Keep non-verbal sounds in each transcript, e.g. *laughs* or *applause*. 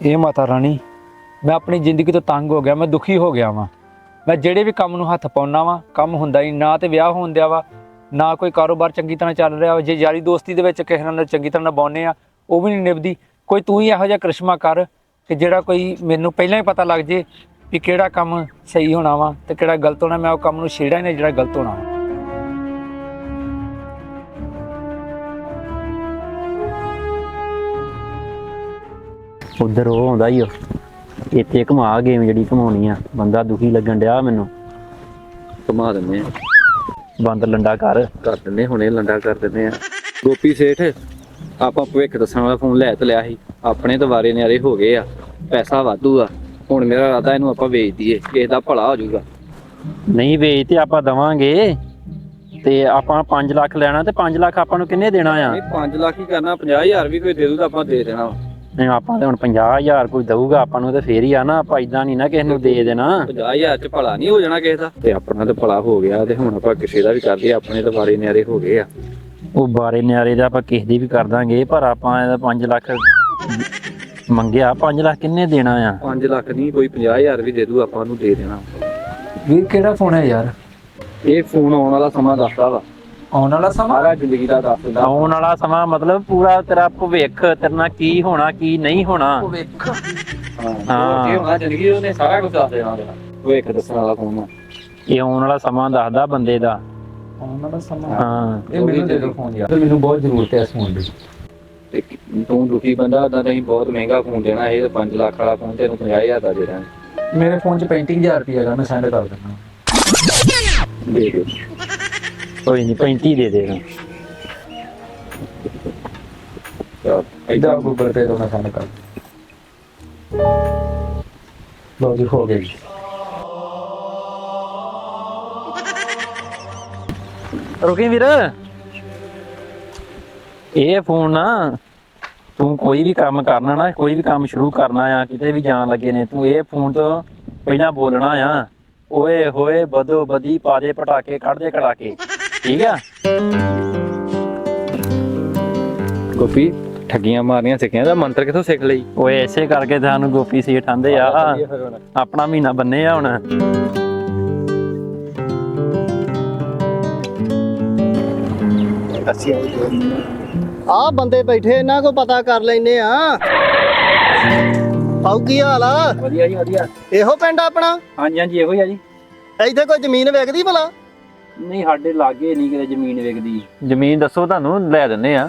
ਇਹ ਮਾਤਾ ਰਾਣੀ, ਮੈਂ ਆਪਣੀ ਜ਼ਿੰਦਗੀ ਤੋਂ ਤੰਗ ਹੋ ਗਿਆ, ਮੈਂ ਦੁਖੀ ਹੋ ਗਿਆ ਵਾਂ। ਮੈਂ ਜਿਹੜੇ ਵੀ ਕੰਮ ਨੂੰ ਹੱਥ ਪਾਉਣਾ ਵਾਂ, ਕੰਮ ਹੁੰਦਾ ਹੀ ਨਾ ਤੇ ਵਿਆਹ ਹੋਣ ਦਿਆ ਵਾ, ਨਾ ਕੋਈ ਕਾਰੋਬਾਰ ਚੰਗੀ ਤਰ੍ਹਾਂ ਚੱਲ ਰਿਹਾ ਵਾ। ਜੇ ਯਾਰੀ ਦੋਸਤੀ ਦੇ ਵਿੱਚ ਕਿਸੇ ਨਾਲ ਚੰਗੀ ਤਰ੍ਹਾਂ ਨਿਭਾਉਂਦੇ ਆ, ਉਹ ਵੀ ਨਹੀਂ ਨਿਭਦੀ। ਕੋਈ ਤੂੰ ਹੀ ਇਹੋ ਜਿਹਾ ਕਰਿਸ਼ਮਾ ਕਰ ਕਿ ਜਿਹੜਾ ਕੋਈ ਮੈਨੂੰ ਪਹਿਲਾਂ ਹੀ ਪਤਾ ਲੱਗ ਜੇ ਵੀ ਕਿਹੜਾ ਕੰਮ ਸਹੀ ਹੋਣਾ ਵਾ ਤੇ ਕਿਹੜਾ ਗਲਤ ਹੋਣਾ, ਮੈਂ ਉਹ ਕੰਮ ਨੂੰ ਛੇੜਾਂ ਹੀ ਨਹੀਂ ਜਿਹੜਾ ਗਲਤ ਹੋਣਾ ਉਧਰ ਉਹ ਆਉਂਦਾ ਹੀ ਇੱਥੇ ਘੁਮਾ ਗੇਮ ਜਿਹੜੀ ਘਮਾਉਣੀ ਆ। ਬੰਦਾ ਦੁਖੀ ਲੱਗਣ ਡਿਆ ਮੈਨੂੰ। ਘੁਮਾ ਦਿੰਦੇ ਆ। ਬੰਦ ਲੰਡਾ ਕਰ। ਕਰ ਦਿੰਦੇ ਹੁਣੇ ਲੰਡਾ ਕਰ ਦਿੰਦੇ ਆ। ਗੋਪੀ ਸੇਠ ਆਪਾਂ ਭਵਿੱਖ ਦੱਸਣ ਵਾਲਾ ਫੋਨ ਲੈ ਤੇ ਲਿਆ ਸੀ। ਆਪਣੇ ਤਾਂ ਵਾਰੇ ਨਿਆਰੇ ਹੋ ਗਏ ਆ। ਪੈਸਾ ਵਾਧੂ ਆ। ਹੁਣ ਮੇਰਾ ਇਰਾਦਾ ਇਹਨੂੰ ਆਪਾਂ ਵੇਚ ਦਈਏ। ਕਿਸੇ ਦਾ ਭਲਾ ਹੋ ਜਾਊਗਾ। ਨਹੀਂ ਵੇਚ ਤੇ ਆਪਾਂ ਦਵਾਂਗੇ। ਤੇ ਆਪਾਂ 5 ਲੱਖ ਲੈਣਾ ਤੇ 5 ਲੱਖ ਆਪਾਂ ਨੂੰ ਕਿੰਨੇ ਦੇਣਾ ਆ? ਇਹ 5 ਲੱਖ ਹੀ ਕਰਨਾ। 50000 ਵੀ ਕੋਈ ਦੇ ਦੂ ਤਾਂ ਆਪਾਂ ਦੇ ਦੇਣਾ ਨਹੀਂ ਆਪਾਂ ਤੇ ਹੁਣ 50000 ਕੋਈ ਦਊਗਾ ਆਪਾਂ ਨੂੰ ਤੇ ਫੇਰ ਹੀ ਆ ਨਾ ਆਪਾਂ ਇਦਾਂ ਨਹੀਂ ਨਾ ਕਿਸੇ ਨੂੰ ਦੇ ਦੇਣਾ। 50000 ਚ ਭਲਾ ਨਹੀਂ ਹੋ ਜਾਣਾ ਕਿਸੇ ਦਾ। ਤੇ ਆਪਣਾ ਤਾਂ ਭਲਾ ਹੋ ਗਿਆ ਤੇ ਹੁਣ ਆਪਾਂ ਕਿਸੇ ਦਾ ਵੀ ਕਰਦੇ ਆ ਆਪਣੇ ਤਾਂ ਵਾਰੇ ਨਿਆਰੇ ਹੋ ਗਏ ਆ। ਉਹ ਬਾਰੇ ਨਿਆਰੇ ਦਾ ਆਪਾਂ ਕਿਸੇ ਦੀ ਵੀ ਕਰ ਦਾਂਗੇ ਪਰ ਆਪਾਂ ਇਹਦਾ 5 ਲੱਖ ਮੰਗਿਆ 5 ਲੱਖ ਕਿੰਨੇ ਦੇਣਾ ਆ? 5 ਲੱਖ ਨਹੀਂ ਕੋਈ 50000 ਵੀ ਦੇ ਦੂ ਆਪਾਂ ਨੂੰ ਦੇ ਦੇਣਾ। ਵੀਰ ਕਿਹੜਾ ਫੋਨ ਹੈ ਯਾਰ? ਇਹ ਫੋਨ ਆਉਣ ਵਾਲਾ ਸਮਾਂ ਦੱਸਦਾ ਵਾ। ਆਉਣ ਵਾਲਾ ਸਮਾਂ? ਸਾਰਾ ਜ਼ਿੰਦਗੀ ਦਾ ਦੱਸ ਦਿੰਦਾ। ਆਉਣ ਵਾਲਾ ਸਮਾਂ ਮਤਲਬ ਪੂਰਾ ਤੇਰਾ ਭਵਿੱਖ ਤੇਰੇ ਨਾਲ ਕੀ ਹੋਣਾ ਕੀ ਨਹੀਂ ਹੋਣਾ? ਭਵਿੱਖ। ਹਾਂ ਹਾਂ। ਇਹ ਹੋਣਾ ਜ਼ਿੰਦਗੀ ਉਹਨੇ ਸਾਰਾ ਕੁਝ ਦੱਸ ਦੇਣਾ ਉਹਦਾ। ਉਹ ਇੱਕ ਦੱਸਣ ਵਾਲਾ ਫੋਨ ਆ? ਇਹ ਆਉਣ ਵਾਲਾ ਸਮਾਂ ਦੱਸਦਾ ਬੰਦੇ ਦਾ। ਆਉਣ ਵਾਲਾ ਸਮਾਂ? ਹਾਂ। ਇਹ ਮੈਨੂੰ ਦੇ ਦਿਓ ਫੋਨ ਯਾਰ। ਮੈਨੂੰ ਬਹੁਤ ਜ਼ਰੂਰਤ ਹੈ ਇਸ ਫੋਨ ਦੀ। ਤੇ ਤੂੰ ਦੁਖੀ ਬੰਦਾ ਉਦਾਂ ਤਾਂ ਬਹੁਤ ਮਹਿੰਗਾ ਫੋਨ ਦੇਣਾ ਇਹ 5 ਲੱਖ ਵਾਲਾ ਫੋਨ ਤੈਨੂੰ 50000 ਦਾ ਦੇ ਦਾਂਗੇ ਮੇਰੇ ਫੋਨ 'ਚ 35000 ਰੁਪਏ ਹੈਗਾ ਮੈਂ ਸੈਂਡ ਕਰ ਦਿੰਦਾ। ਦੇ ਦੇ ਕੋਈ ਨਹੀਂ 35 ਦੇ ਚਲ ਇਦਾਂ ਗੂਗਲ ਪੇ ਤੋਂ ਮੈਂ ਸੈਂਡ ਕਰ ਲੋ ਜੀ ਹੋ ਗਿਆ ਜੀ ਰੁਕੀ ਵੀਰ ਇਹ ਫੋਨ ਨਾ ਤੂੰ ਕੋਈ ਵੀ ਕੰਮ ਕਰਨਾ ਨਾ ਕੋਈ ਵੀ ਕੰਮ ਸ਼ੁਰੂ ਕਰਨਾ ਆ ਕਿਤੇ ਵੀ ਜਾਣ ਲੱਗੇ ਨੇ ਤੂੰ ਇਹ ਫੋਨ ਤੋਂ ਪਹਿਲਾਂ ਬੋਲਣਾ ਆ। ਓਏ ਹੋਏ ਬਦੋ ਬਦੀ ਪਾਦੇ ਪਟਾਕੇ ਕੱਢਦੇ ਕੜਾਕੇ। ਠੀਕ ਆ? ਗੋਪੀ ਠੱਗੀਆਂ ਮਾਰਨੀਆਂ ਸਿੱਖੀਆਂ ਦਾ ਮੰਤਰ ਕਿੱਥੋਂ ਸਿੱਖ ਲਈ? ਓਏ ਐਸੇ ਕਰਕੇ ਸਾਨੂੰ ਗੋਪੀ ਸੀਟ ਆਂਦੇ ਆ। ਆਪਣਾ ਮਹੀਨਾ ਬੰਨੇ ਆ ਹੁਣ। ਆ ਬੰਦੇ ਬੈਠੇ ਇਹਨਾਂ ਕੋ ਪਤਾ ਕਰ ਲੈਨੇ ਆ। ਪਾਉ ਕੀ ਹਾਲ ਆ? ਵਧੀਆ ਜੀ ਵਧੀਆ। ਇਹੋ ਪਿੰਡ ਆਪਣਾ? ਹਾਂਜੀ ਹਾਂਜੀ ਇਹੋ ਹੀ ਆ ਜੀ। ਇੱਥੇ ਕੋਈ ਜ਼ਮੀਨ ਵਿਕਦੀ ਭਲਾ? ਨਹੀਂ ਸਾਡੇ ਲਾਗੇ ਨਹੀਂ ਕਿਤੇ ਜ਼ਮੀਨ ਵਿਕਦੀ ਜ਼ਮੀਨ ਦੱਸੋ ਤੁਹਾਨੂੰ ਲੈ ਦਿੰਨੇ ਆ।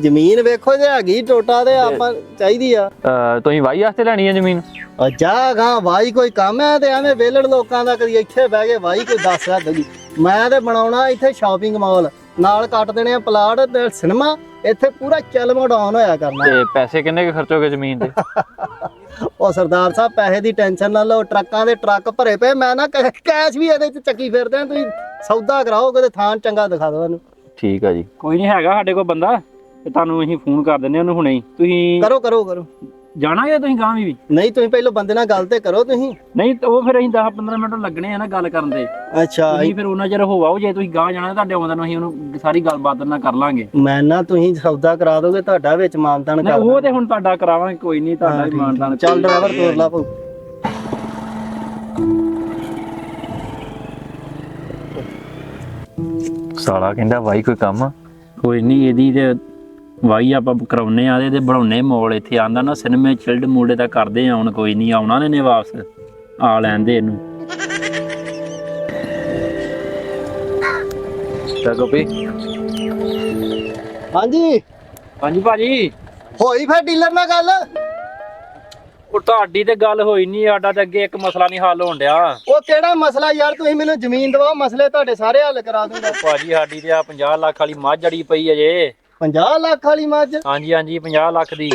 ਜ਼ਮੀਨ ਵੇਖੋ ਜੇ ਹੈਗੀ ਟੋਟਾ ਤੇ ਆਪਾਂ ਚਾਹੀਦੀ ਆ। ਅਹ ਤੁਸੀਂ ਵਾਈ ਵਾਸਤੇ ਲੈਣੀ ਹੈ ਜ਼ਮੀਨ? ਆ ਜਾ ਗਾ ਵਾਈ ਕੋਈ ਕੰਮ ਹੈ ਤੇ ਐਵੇਂ ਵੇਲੜ ਲੋਕਾਂ ਦਾ ਕਦੀ ਇੱਥੇ ਬਹਿ ਕੇ ਵਾਈ ਕੋਈ ਦੱਸ ਸਕਦੀ ਮੈਂ ਤੇ ਬਣਾਉਣਾ ਇੱਥੇ ਸ਼ਾਪਿੰਗ ਮਾਲ ਨਾਲ ਕੱਟ ਦੇਣੇ ਆ ਪਲਾਟ ਤੇ ਸਿਨੇਮਾ ਇੱਥੇ ਪੂਰਾ ਚੱਲ ਮਡਾਉਨ ਹੋਇਆ ਕਰਨਾ। ਤੇ ਪੈਸੇ ਕਿੰਨੇ ਕੁ ਖਰਚੋਗੇ ਜ਼ਮੀਨ ਤੇ *laughs* ਉਹ ਸਰਦਾਰ ਸਾਹਿਬ ਪੈਸੇ ਦੀ ਟੈਨਸ਼ਨ ਨਾ ਲਓ ਟਰੱਕਾਂ ਦੇ ਟਰੱਕ ਭਰੇ ਪਏ ਮੈਂ ਨਾ ਕੈ- ਕੈਸ਼ ਵੀ ਇਹਦੇ ਚ ਚੱਕੀ ਫਿਰਦੇ ਆ ਤੁਸੀਂ ਸੌਦਾ ਕਰਾਓ ਕਿਤੇ ਥਾਂ ਚੰਗਾ ਦਿਖਾ ਦਿਓ ਤੁਹਾਨੂੰ ਠੀਕ ਆ ਜੀ। ਕੋਈ ਨਹੀਂ ਹੈਗਾ ਸਾਡੇ ਕੋਲ ਬੰਦਾ ਤੇ ਤੁਹਾਨੂੰ ਅਸੀਂ ਫੋਨ ਕਰ ਦਿੰਨੇ ਉਹਨੂੰ ਹੁਣੇ ਹੀ। ਤੁਸੀਂ ਕਰੋ ਕਰੋ ਕਰੋ। ਜਾਣਾ ਜਾਂ ਤੁਸੀਂ ਗਾਂ ਵੀ? ਨਹੀਂ ਤੁਸੀਂ ਪਹਿਲਾਂ ਬੰਦੇ ਨਾਲ ਗੱਲ ਤੇ ਕਰੋ ਤੁਸੀਂ। ਨਹੀਂ ਤੇ ਉਹ ਫਿਰ ਅਸੀਂ 10 15 ਮਿੰਟ ਲੱਗਣੇ ਆ ਨਾ ਗੱਲ ਕਰਨ ਦੇ ਅੱਛਾ ਤੁਸੀਂ ਫਿਰ ਉਹਨਾਂ ਚਿਰ ਹੋਵਾਓ ਜੇ ਤੁਸੀਂ ਗਾਂ ਜਾਣਾ ਤੁਹਾਡੇ ਆਉਂਦਾ ਨੂੰ ਅਸੀਂ ਉਹਨੂੰ ਸਾਰੀ ਗੱਲਬਾਤ ਨਾਲ ਕਰ ਲਾਂਗੇ। ਮੈਂ ਨਾ ਤੁਸੀਂ ਸੌਦਾ ਕਰਾ ਦੋਗੇ ਤੁਹਾਡਾ ਵਿੱਚ ਮਾਨਤਾਨ ਕਰ ਉਹ ਤੇ ਹੁਣ ਤੁਹਾਡਾ ਕਰਾਵਾਂਗੇ ਕੋਈ ਨਹੀਂ ਤੁਹਾਡਾ ਵੀ ਮਾਨਦਾਨ ਚੱਲ ਡਰਾਈਵਰ ਤੋਰ ਲਾ ਪਊ ਸਾਲਾ ਕਹਿੰਦਾ ਵਾਈ ਕੋਈ ਕੰਮ? ਕੋਈ ਨਹੀਂ ਇਹਦੀ ਤੇ ਵਾਈ ਆਪਾਂ ਕਰਾਉਨੇ ਆ ਇਹਦੇ ਬਣਾਉਨੇ ਮੋਲ ਇੱਥੇ ਆਂਦਾ ਨਾ ਸਿਨੇਮੇ ਚਿਲਡ ਮੂਡੇ ਦਾ ਕਰਦੇ ਆ ਹੁਣ ਕੋਈ ਨਹੀਂ ਆਉਣਾ ਨੇ ਨੇ ਵਾਪਸ ਆ ਲੈਂਦੇ ਇਹਨੂੰ। ਤਾਂ ਗੋਪੀ। ਹਾਂਜੀ। ਹਾਂਜੀ ਭਾਜੀ। ਹੋਈ ਫਿਰ ਡੀਲਰ ਨਾਲ ਗੱਲ? ਉਹ ਤੁਹਾਡੀ ਤੇ ਗੱਲ ਹੋਈ ਨਹੀਂ ਸਾਡਾ ਤੇ ਅੱਗੇ ਇੱਕ ਮਸਲਾ ਨਹੀਂ ਹੱਲ ਹੋਣ ਡਿਆ। ਉਹ ਕਿਹੜਾ ਮਸਲਾ ਯਾਰ ਤੁਸੀਂ ਮੈਨੂੰ ਜ਼ਮੀਨ ਦਵਾਓ ਮਸਲੇ ਤੁਹਾਡੇ ਸਾਰੇ ਹੱਲ ਕਰਾ ਦੂੰਗਾ। ਭਾਜੀ ਸਾਡੀ ਤੇ ਆ 50 ਲੱਖ ਵਾਲੀ ਮੱਝ ਜੜੀ ਪਈ ਅਜੇ 50 ਲੱਖ ਵਾਲੀ ਮੱਝ? ਹਾਂਜੀ ਹਾਂਜੀ 50 ਲੱਖ ਦੀ।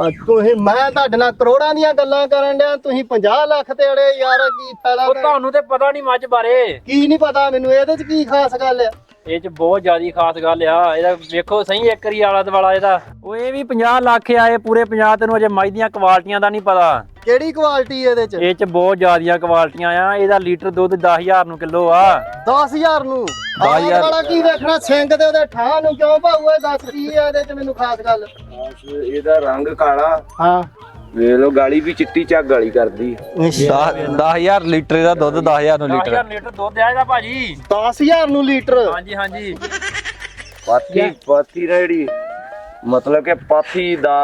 ਅਹ ਤੁਸੀਂ ਮੈਂ ਤੁਹਾਡੇ ਨਾਲ ਕਰੋੜਾਂ ਦੀਆਂ ਗੱਲਾਂ ਕਰਨ ਡਿਆ ਤੁਸੀਂ 50 ਲੱਖ ਤੇ ਅੜੇ ਯਾਰ ਕੀ ਫਾਇਦਾ ਉਹ ਤੁਹਾਨੂੰ ਤੇ ਪਤਾ ਨਹੀਂ ਮੱਝ ਬਾਰੇ। ਕੀ ਨਹੀਂ ਪਤਾ ਮੈਨੂੰ ਇਹਦੇ ਚ ਕੀ ਖਾਸ ਗੱਲ ਆ? ਇਹ ਚ ਬਹੁਤ ਜ਼ਿਆਦੀ ਖਾਸ ਗੱਲ ਆ ਇਹਦਾ ਵੇਖੋ ਸਹੀ ਇੱਕ ਰੀ ਆਲਾ ਦਵਾਲਾ ਇਹਦਾ। ਉਹ ਇਹ ਵੀ 50 ਲੱਖ ਆ ਇਹ ਪੂਰੇ 50 ਤੈਨੂੰ ਅਜੇ ਮੱਝ ਦੀਆਂ ਕੁਆਲਟੀਆਂ ਦਾ ਨਹੀਂ ਪਤਾ। ਕਿਹੜੀ ਕੁਆਲਿਟੀ ਇਹਦੇ ਚ? ਇਹ ਚ ਬਹੁਤ ਜ਼ਿਆਦੀਆਂ ਕੁਆਲਟੀਆਂ ਆ ਇਹਦਾ ਲੀਟਰ ਦੁੱਧ 10000 ਨੂੰ ਕਿਲੋ ਆ। 10000 ਨੂੰ? ਆਹ। ਵਾਲਾ ਕੀ ਵੇਖਣਾ ਸਿੰਘ ਤੇ ਉਹਦੇ ਠਾਹ ਨੂੰ ਕਿਉਂ ਭਾਊ? ਇਹ ਦੱਸ ਕੀ ਆ ਇਹਦੇ ਚ ਮੈਨੂੰ ਖਾਸ ਗੱਲ? ਇਹਦਾ ਰੰਗ ਕਾਲਾ। ਹਾਂ। ਵੇਖ ਲੋ ਗਾਲੀ ਵੀ ਚਿੱਟੀ ਝੱਗ ਗਾਲੀ ਕਰਦੀ 10000 ਲੀਟਰ ਦਾ ਦੁੱਧ 10000 ਨੂੰ 10000 ਲੀਟਰ ਦੁੱਧ ਆਏਗਾ ਭਾਜੀ। 10000 ਨੂੰ ਲੀਟਰ? ਹਾਂਜੀ ਹਾਂਜੀ। ਪਾਥੀ ਨਾ ਜਿਹੜੀ। ਮਤਲਬ ਕਿ ਪਾਥੀ ਦਾ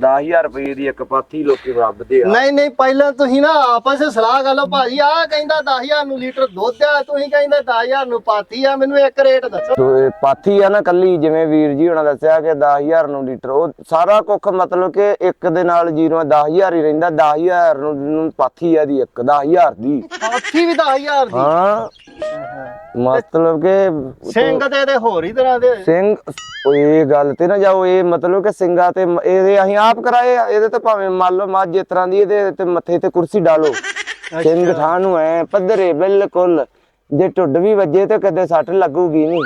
10000 ਰੁਪਏ ਦੀ ਇੱਕ ਪਾਥੀ ਲੋਕੀ ਰੱਬਦੇ ਆ। ਨਹੀਂ ਨਹੀਂ ਪਹਿਲਾਂ ਤੁਸੀਂ ਨਾ ਆਪਸ ਵਿੱਚ ਸਲਾਹ ਕਰ ਲਓ ਭਾਜੀ ਆਹ ਕਹਿੰਦਾ 10000 ਨੂੰ ਲੀਟਰ ਦੁੱਧ ਆ ਤੁਸੀਂ ਕਹਿੰਦੇ 10000 ਨੂੰ ਪਾਤੀ ਆ ਮੈਨੂੰ ਇੱਕ ਰੇਟ ਦੱਸੋ। ਪਾਥੀ ਆ ਨਾ ਕੱਲੀ ਜਿਵੇਂ ਵੀਰ ਜੀ ਹੁਣਾਂ ਦੱਸਿਆ ਕਿ 10000 ਨੂੰ ਲੀਟਰ ਉਹ ਸਾਰਾ ਕੁੱਖ ਮਤਲਬ ਕਿ ਇੱਕ ਦੇ ਨਾਲ ਜੀਰੋ 10000 ਹੀ ਰਹਿੰਦਾ 10000 ਨੂੰ ਨੂੰ ਪਾਥੀ ਆ ਦੀ ਇੱਕ 10000 ਦੀ। ਪਾਥੀ ਵੀ 10000 ਦੀ। ਹਾਂ। ਮਤਲਬ ਕਿ ਸਿੰਘ ਤੇ ਇਹਦੇ ਹੋਰ ਹੀ ਤਰ੍ਹਾਂ ਦੇ। ਸਿੰਘ ਉਹ ਇਹ ਗੱਲ ਤੇ ਨਾ ਜਾਓ ਇਹ ਮਤਲਬ ਕਿ ਸਿੰਘਾਂ ਤੇ ਮ- ਇਹਦੇ ਅਸੀਂ ਆਪ ਕਰਾਏ ਆ ਇਹਦੇ ਤੇ ਭਾਵੇਂ ਮੰਨ ਲਓ ਮੱਝ ਇਸ ਤਰ੍ਹਾਂ ਦੀ ਇਹਦੇ ਤੇ ਮੱਥੇ ਤੇ ਕੁਰਸੀ ਡਾਲੋ। ਸਿੰਘ ਥਾਂ ਨੂੰ ਐ ਪੱਧਰੇ ਬਿਲਕੁਲ ਜੇ ਢੁੱਡ ਵੀ ਵੱਜੇ ਤੇ ਕਦੇ ਸੱਟ ਲੱਗੂਗੀ ਨਹੀਂ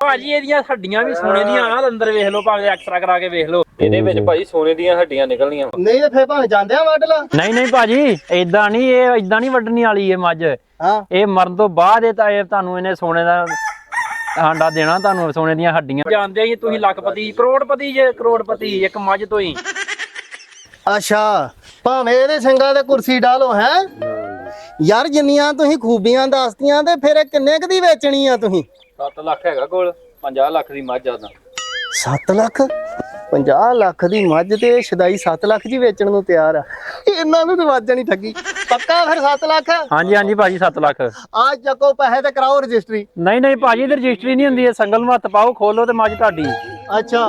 ਭਾਜੀ ਇਹਦੀਆਂ ਹੱਡੀਆਂ ਵੀ ਸੋਨੇ ਦੀਆਂ ਆ ਅੰਦਰ ਵੇਖ ਲਓ ਭਾਵੇਂ ਐਕਸਰਾ ਕਰਾ ਕੇ ਵੇਖ ਲਓ। ਇਹਦੇ ਵਿੱਚ ਭਾਜੀ ਸੋਨੇ ਦੀਆਂ ਹੱਡੀਆਂ ਨਿਕਲਣੀਆਂ। ਨਹੀਂ ਤੇ ਫੇਰ ਭਾਵੇਂ ਜਾਂਦੇ ਆ ਵੱਢ ਲਾ ਨਹੀਂ ਨਹੀਂ ਭਾਜੀ ਏਦਾਂ ਨਹੀਂ ਇਹ ਏਦਾਂ ਨਹੀਂ ਵੱਢਣੀ ਵਾਲੀ ਇਹ ਮੱਝ। ਹਾਂ। ਇਹ ਮਰਨ ਤੋਂ ਬਾਅਦ ਇਹ ਤਾਂ ਇਹ ਤੁਹਾਨੂੰ ਇਹਨੇ ਸੋਨੇ ਦਾ ਹਾਂਡਾ ਦੇਣਾ ਤੁਹਾਨੂੰ ਸੋਨੇ ਦੀਆਂ ਹੱਡੀਆਂ। ਜਾਣਦੇ ਹੀ ਤੁਸੀਂ ਲੱਖਪਤੀ ਕਰੋੜਪਤੀ ਜੇ ਕਰੋੜਪਤੀ ਇੱਕ ਮੱਝ ਤੋਂ ਹੀ। ਅੱਛਾ ਭਾਵੇਂ ਇਹਦੇ ਸਿੰਘਾਂ ਤੇ ਕੁਰਸੀ ਡਾਲੋ ਹੈ? ਯਾਰ ਜਿੰਨੀਆਂ ਤੁਸੀਂ ਖੂਬੀਆਂ ਦੱਸਤੀਆਂ ਤੇ ਫਿਰ ਇਹ ਕਿੰਨੇ ਕੁ ਦੀ ਵੇਚਣੀ ਆ ਤੁਸੀਂ? 7 ਲੱਖ ਹੈਗਾ ਕੋਲ 50 ਲੱਖ ਦੀ ਮੱਝ ਆਦਾ 7 ਲੱਖ? 50 ਲੱਖ ਦੀ ਮੱਝ ਤੇ ਸ਼ਦਾਈ 7 ਲੱਖ ਜੀ ਵੇਚਣ ਨੂੰ ਤਿਆਰ ਆ। ਇਹਨਾਂ ਨੂੰ ਤਾਂ ਵਾਜਾ ਨਹੀਂ ਠੱਗੀ। ਪੱਕਾ ਫਿਰ 7 ਲੱਖ? ਹਾਂਜੀ ਹਾਂਜੀ ਭਾਜੀ 7 ਲੱਖ। ਆ ਚੱਕੋ ਪੈਸੇ ਤੇ ਕਰਾਓ ਰਜਿਸਟਰੀ। ਨਹੀਂ ਨਹੀਂ ਭਾਜੀ ਇਹਦੀ ਰਜਿਸਟਰੀ ਨਹੀਂ ਹੁੰਦੀ ਇਹ ਸੰਗਲ ਨੂੰ ਹੱਥ ਪਾਓ ਖੋਲੋ ਤੇ ਮੱਝ ਤੁਹਾਡੀ। ਅੱਛਾ।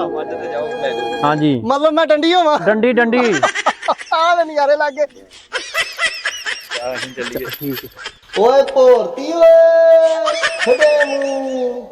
ਹਾਂਜੀ। ਮਤਲਬ ਮੈਂ ਡੰਡੀ ਹੋਵਾਂ? ਡੰਡੀ ਡੰਡੀ। ਆ ਦੇ ਨਜ਼ਾਰੇ ਲੱਗ ਗਏ। ਅਸੀਂ ਚੱਲੀਏ। ਓਏ ਭੋਰਤੀ ਓਏ ਖੜੇ ਮੂੰਹ।